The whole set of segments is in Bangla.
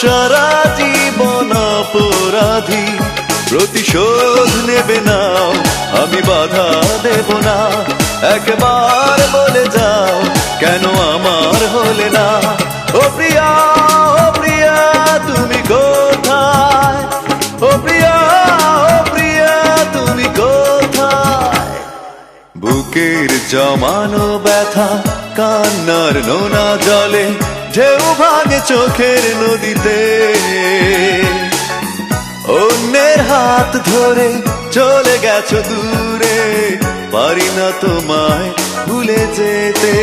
সারা জীবন অপরাধী। প্রতিশোধ নেবে নাও আমি বাধা দেব না। একবার বলে যাও, কেন আমার হলে না? ও প্রিয়া ও প্রিয়া, তুমি কোথায়? ও প্রিয়া ও প্রিয়া, তুমি কোথায়? বুকের জমানো ব্যথা, কান্নার নোনা জলে ঢেউ ভাঙে চোখের নদীতে। অন্যের হাত ধরে চলে গেছো দূরে, পারি না তোমায় ভুলে যেতে।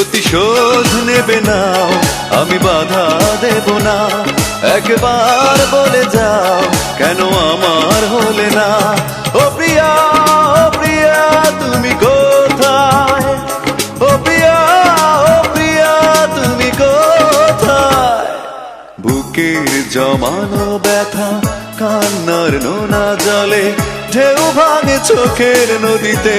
প্রতিশোধ নেবে নাও আমি বাধা দেব না। একবার বলে যাও, কেন আমার হলে না? ও প্রিয়া ও প্রিয়া, তুমি কোথায়? ও প্রিয়া ও প্রিয়া, তুমি কোথায়? বুকের জমানো ব্যথা, কান্নার নোনা জলে, ঢেউ ভাঙে চোখের নদীতে।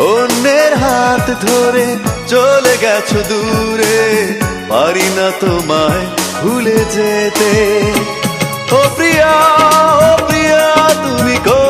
অন্যের হাত ধরে চলে গেছো দূরে। পারি না তোমায় ভুলে যেতে। ও প্রিয়া ও প্রিয়া, তুমি কোথায়